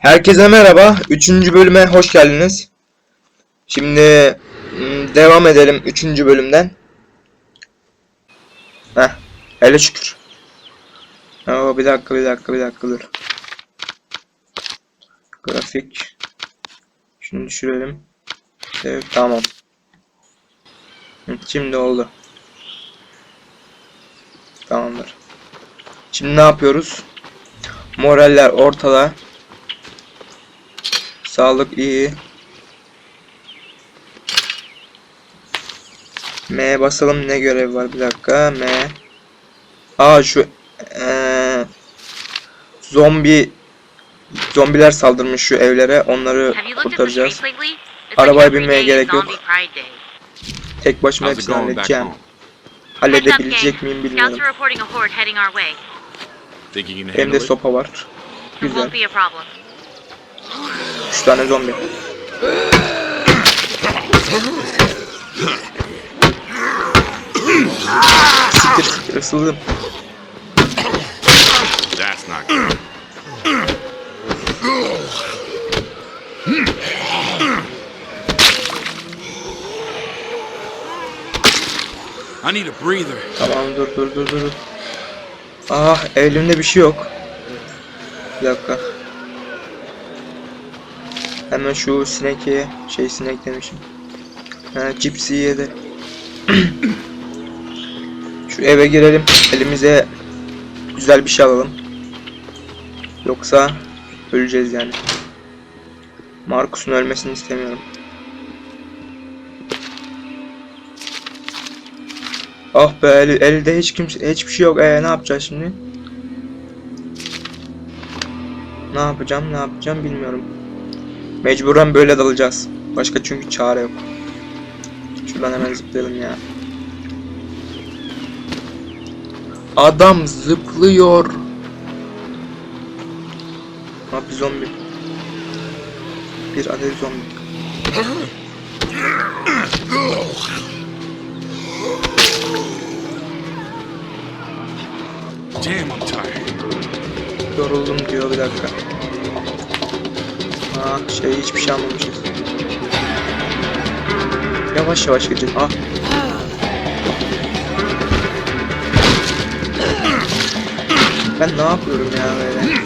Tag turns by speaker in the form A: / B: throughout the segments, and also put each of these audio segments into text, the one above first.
A: Herkese merhaba. Üçüncü bölüme hoş geldiniz. Şimdi mm, devam edelim üçüncü bölümden. Heh. Hele şükür. Oo, bir dakika bir dakika bir dakika dur. Grafik. Şunu düşürelim. Evet tamam. Şimdi oldu. Tamamdır. Şimdi ne yapıyoruz? Moraller ortada. Sağlık iyi. M basalım ne görev var bir dakika M. Aa şu eee zombi zombiler saldırmış şu evlere onları kurtaracağız. Arabaya binmeye gerek yok. Tek başıma hepsini halledeceğim. Halledebilecek miyim bilmiyorum.
B: handle
A: de sopa var. Güzel. 3 tane zombi. siktir siktir ısıldım.
B: That's not good. I need a breather.
A: Tamam dur dur dur. dur. Ah elimde bir şey yok. Bir dakika. Hemen şu sinek ye. Şey sinek demişim. Ha, cipsi yedi. şu eve girelim. Elimize güzel bir şey alalım. Yoksa öleceğiz yani. Markus'un ölmesini istemiyorum. Ah be el, elde hiç kimse hiçbir şey yok. Ee, ne yapacağız şimdi? Ne yapacağım? Ne yapacağım bilmiyorum. Mecburen böyle dalacağız. Başka çünkü çare yok. Şuradan hemen zıplayalım ya. Adam zıplıyor. Ha bir zombi. Bir adet zombi.
B: Damn, I'm tired.
A: Yoruldum diyor bir dakika. Ah şey hiçbir şey almamışız. Yavaş yavaş gideceğiz. Ah. Ben ne yapıyorum ya böyle?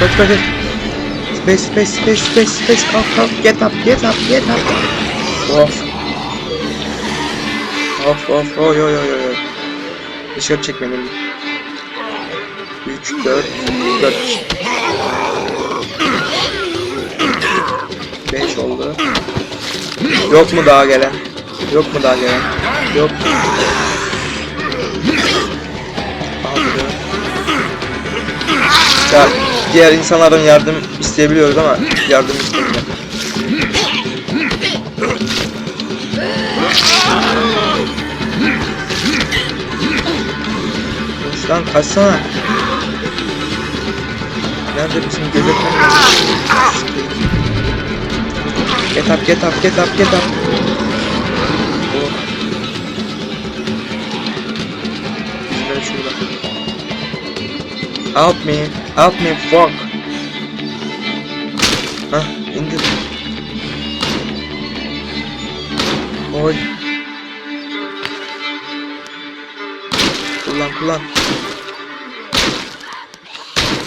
A: Kaç kaç kaç. Space space space space space kalk kalk get up get up get up. Of. Of of oy oy oy oy. Dışarı çek beni. 3 4 4 5 oldu. Yok mu daha gelen? Yok mu daha gelen? Yok. Abi de. Diğer insanlardan yardım isteyebiliyoruz ama yardım istemiyor. Lan kaçsana. Nerede bizim gözetmen? Get up get up get up get up. Help me. Help me fuck. Hah indir. Oy. Kullan kullan.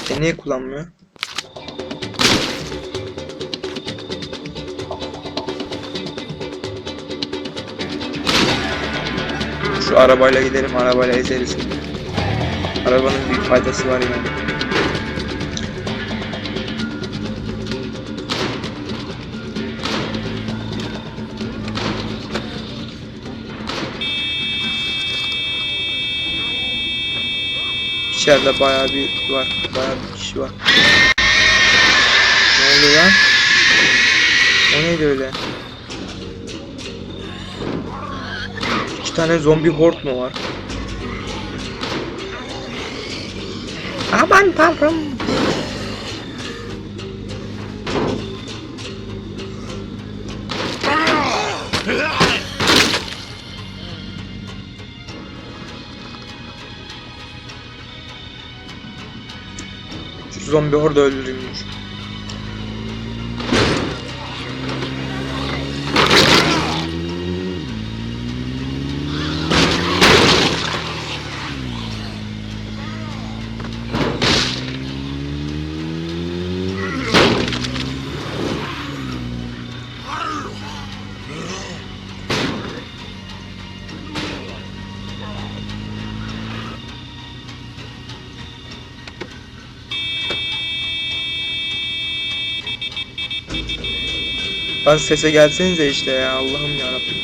A: E niye kullanmıyor? Şu arabayla gidelim, arabayla ezeriz. Arabanın büyük faydası var yani. İçeride bayağı bir var. Bayağı bir kişi var. Ne oldu lan? O neydi öyle? İki tane zombi hort mu var? Aman tanrım. Zombi orada öldürülmüş. Lan sese gelsenize işte ya Allah'ım yarabbim.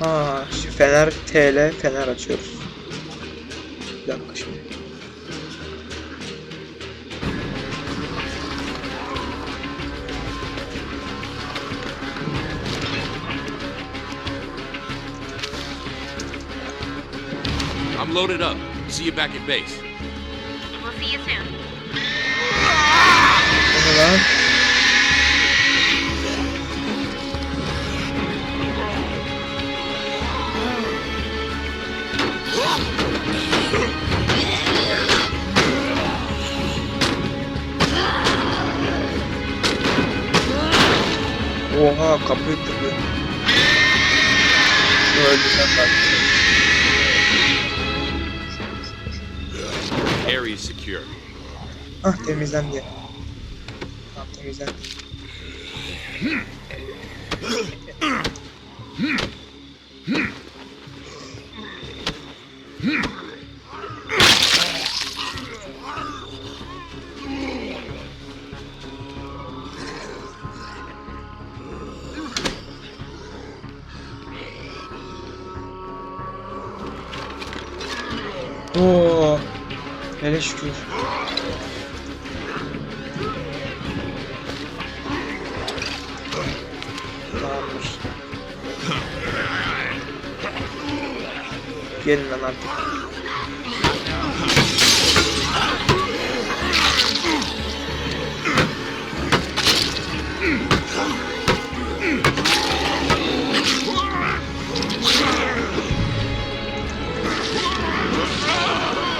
A: Ha, şu Fener TL Fener açıyoruz.
B: Loaded up. See you back at base.
C: We'll see you soon.
A: O ne lan? Oha kapıyı kırdı. Şunu öldürsem ben. Ah temizlendi. Tamam temizlendi. Oo, hele şükür. Gelin lan artık.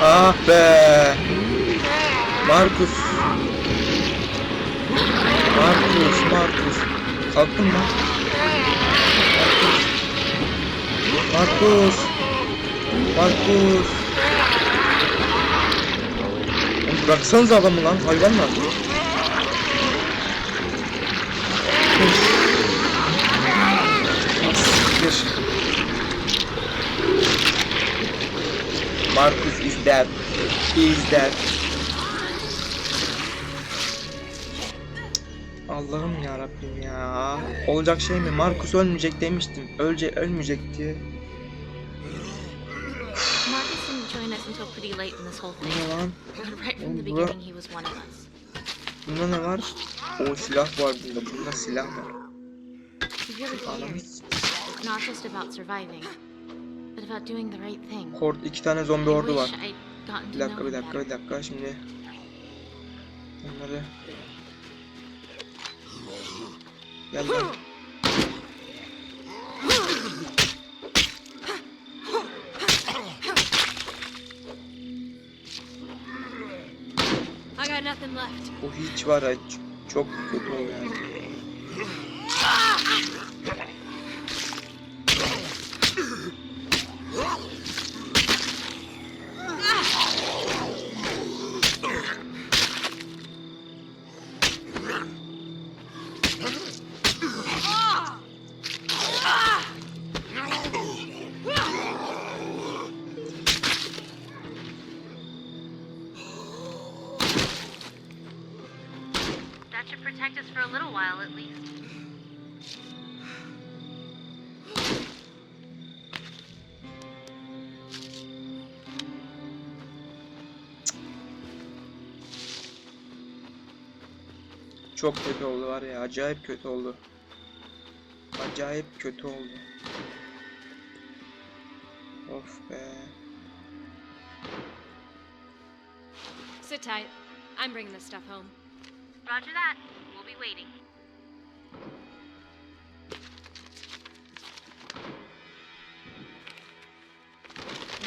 A: Ah be. Markus. Markus, Markus. Kalktın mı? Markus. Markus. Oğlum bıraksanız adamı lan hayvanlar. Siktir. Marcus is dead. He is dead. Allah'ım ya Rabbim ya. Olacak şey mi? Marcus ölmeyecek demiştim. Ölce ölmeyecek diye.
C: Until pretty late in this whole thing.
A: ne lan?
C: Right from the beginning, he was one of us.
A: Bunda ne var? O silah var bunda. Bunda silah var.
C: He really
A: Anam.
C: cares. Not just about surviving, but about doing the right thing.
A: Hord iki tane zombi ordu var. Bir dakika bir dakika bir dakika şimdi. Bunları Gel lan. O hiç var ya çok kötü yani.
C: That should protect us for a little while at least.
A: Çok kötü oldu var ya. Acayip kötü oldu. Acayip kötü oldu. Of be.
D: Sit tight. I'm bringing this stuff home.
C: Roger that. We'll be waiting.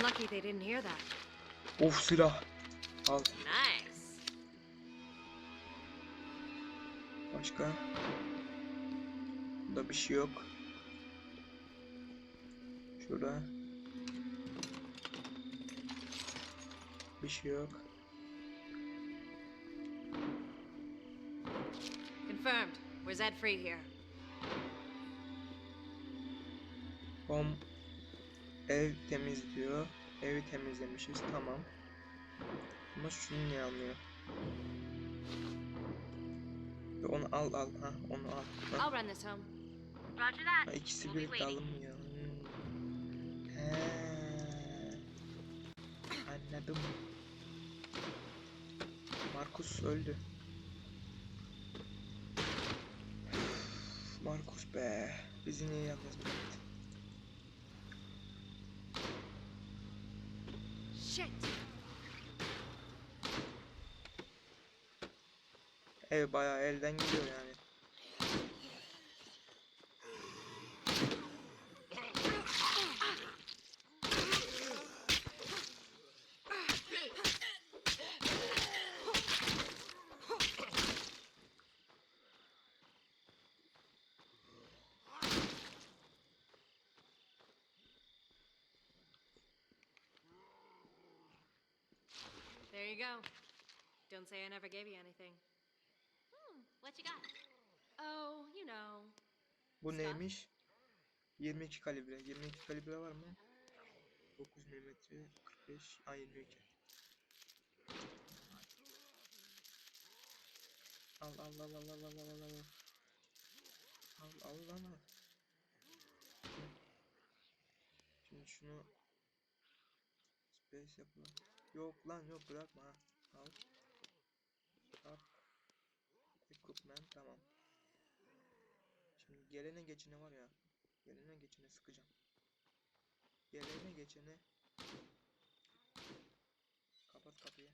D: Lucky they didn't hear that.
A: Of silah. Al.
D: Nice.
A: Başka? Burada bir şey yok. Şurada. Bir şey yok.
D: Where's Ed Free here?
A: Home ev temizliyor. Evi temizlemişiz tamam. Ama şunu niye almıyor? Onu al al ha onu al. Ha,
D: I'll run this home.
C: Roger
A: ha,
C: that.
A: ikisi
C: We'll
A: birlikte alınmıyor. Hmm. He. Anladım. Markus öldü. Markus be. Bizi niye yalnız bıraktı?
D: Shit.
A: Ev bayağı elden gidiyor yani.
D: There you go. Don't say I never gave you anything.
C: Hmm, what you got?
D: Oh, you know.
A: Bu
D: Stop.
A: neymiş? 22 kalibre. 22 kalibre var mı? 9 mm 45 ay 22. Al al al al al al al al. Al al lan al. Şimdi şunu space yapalım. Yok lan yok bırakma. Al. Al. Equipment tamam. Şimdi gelene geçene var ya. Gelene geçene sıkacağım. Gelene geçene. Kapat kapıyı.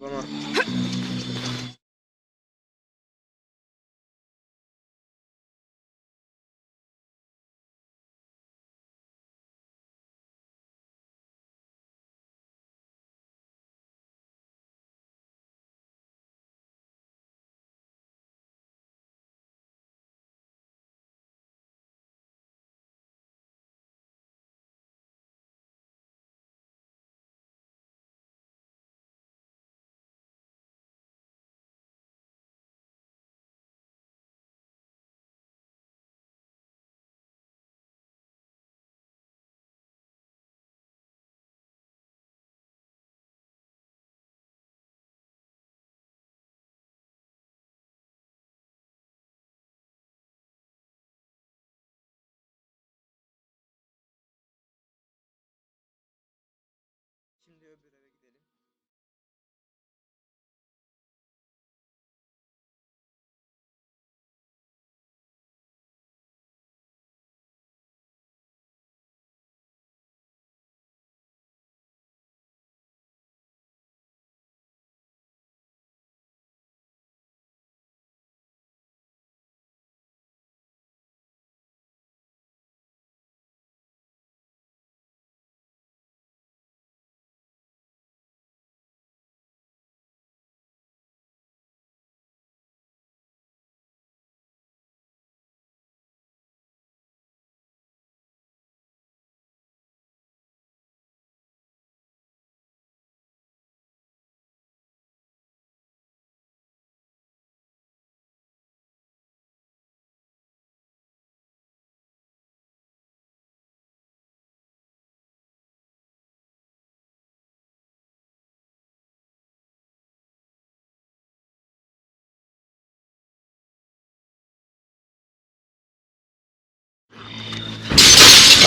A: 哥们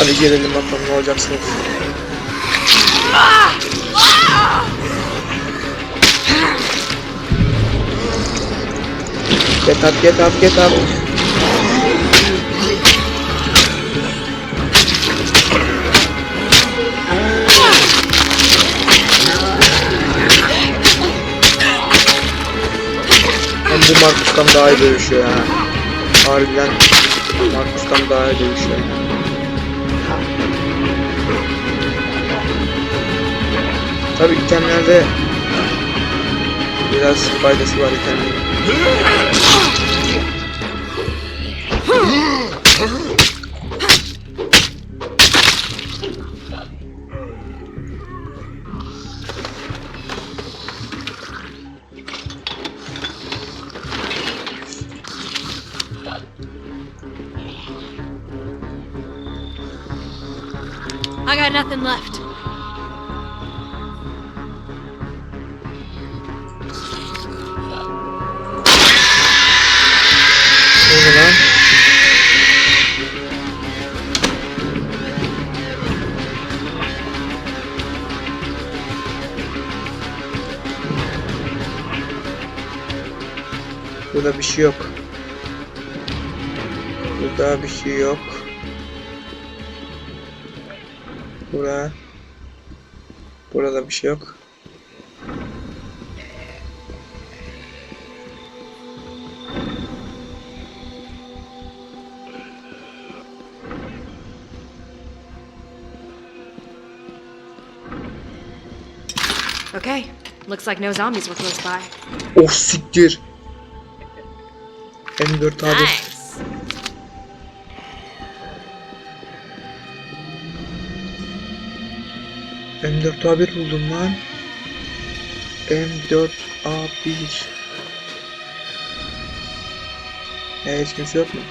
A: Hadi gelelim bakalım ne olacaksınız. Get up, get up, get up. Bu Markus'tan daha iyi dövüşüyor ya. Harbiden Markus'tan daha iyi dövüşüyor. Tabi itemlerde biraz faydası var itemlerin.
D: I got nothing left.
A: Şey yok. Burada bir şey yok. Bura. Burada bir şey yok.
D: Okay, looks like no zombies were close by.
A: Oh siktir. M4 abi.
D: Nice.
A: M4 A1 buldum lan. M4 A1. E hiç kimse yok mu?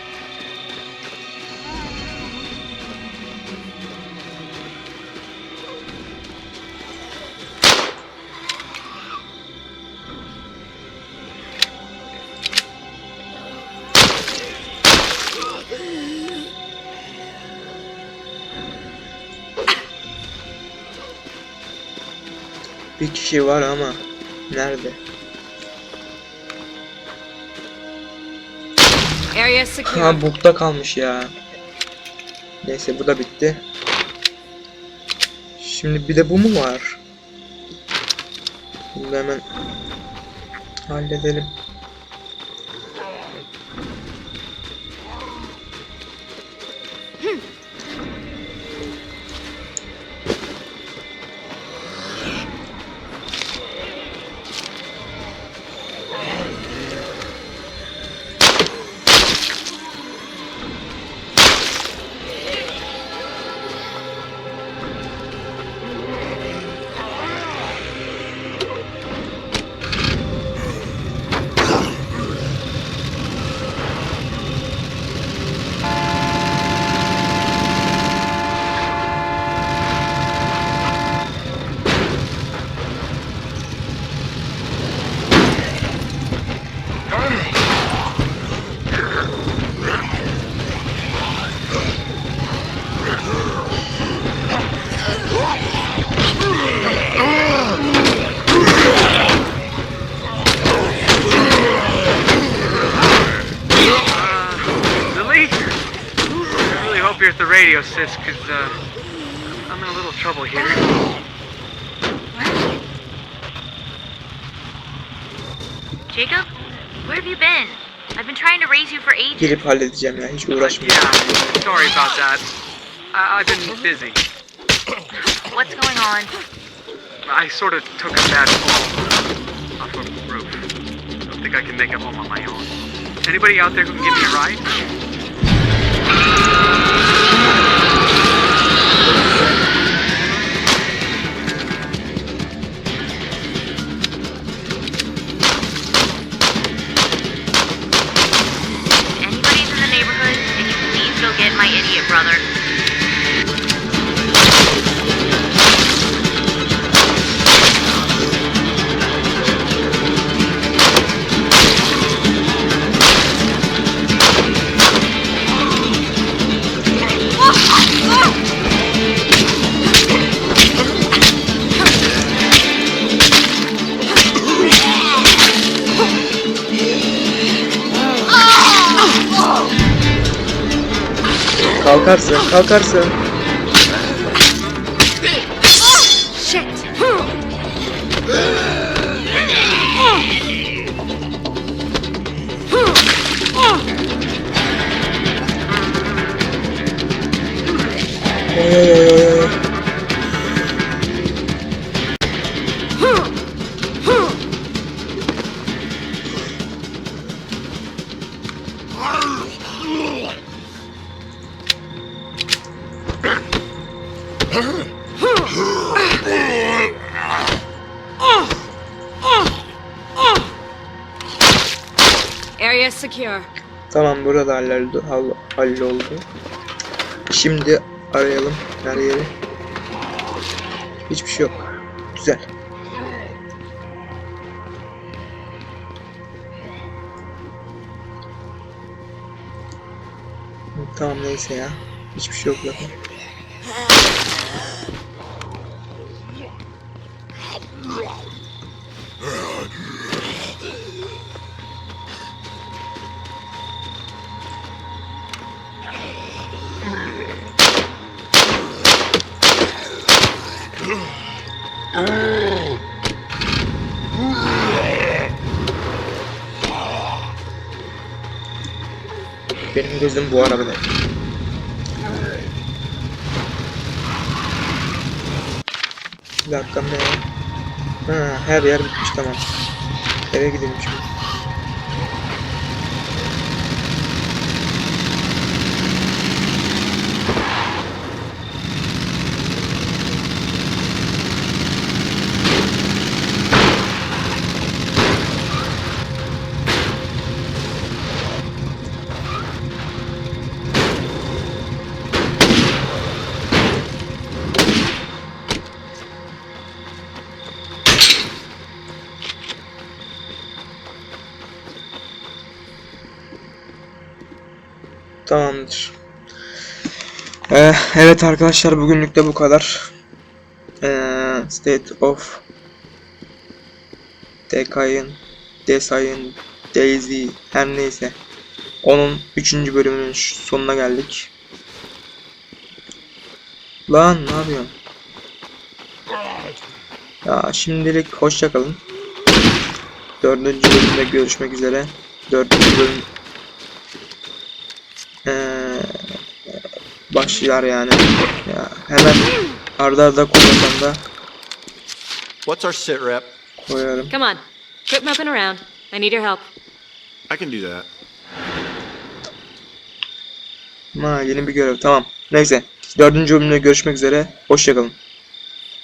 A: Bir kişi var ama nerede? Ha bukta kalmış ya. Neyse bu da bitti. Şimdi bir de bu mu var? Bunu hemen halledelim.
E: Radio, sis, because uh, I'm in a little trouble here.
C: Jacob, where have you been? I've been trying to raise you for ages.
A: Girip halledeceğim ya hiç
E: Uh,
A: uğraşmayacağım.
E: yeah, sorry about that. I- I've been busy.
C: What's going on?
E: I sort of took a bad fall off a roof. I don't think I can make it home on my own. Anybody out there who can give me a ride?
A: Kalkarsın, burada halloldu. hall- Halloldu. Şimdi arayalım her yeri. Hiçbir şey yok. Güzel. Tamam neyse ya. Hiçbir şey yok zaten. Gözüm bu arabada. Bir dakika ne? Ha, her yer bitmiş tamam. Eve gidelim şimdi. Evet arkadaşlar bugünlük de bu kadar. Ee, State of Decay'ın Desay'ın Daisy her neyse. Onun 3. bölümünün sonuna geldik. Lan ne yapıyorsun? Ya şimdilik hoşça kalın. Dördüncü bölümde görüşmek üzere. Dördüncü bölüm başlar yani. Ya hemen arda arda koymasam da
F: What's our sit rep?
A: koyarım.
D: Come on. Quit moping around. I need your help.
F: I can do that.
A: Ha yeni bir görev tamam. Neyse. Dördüncü bölümde görüşmek üzere. Hoşçakalın.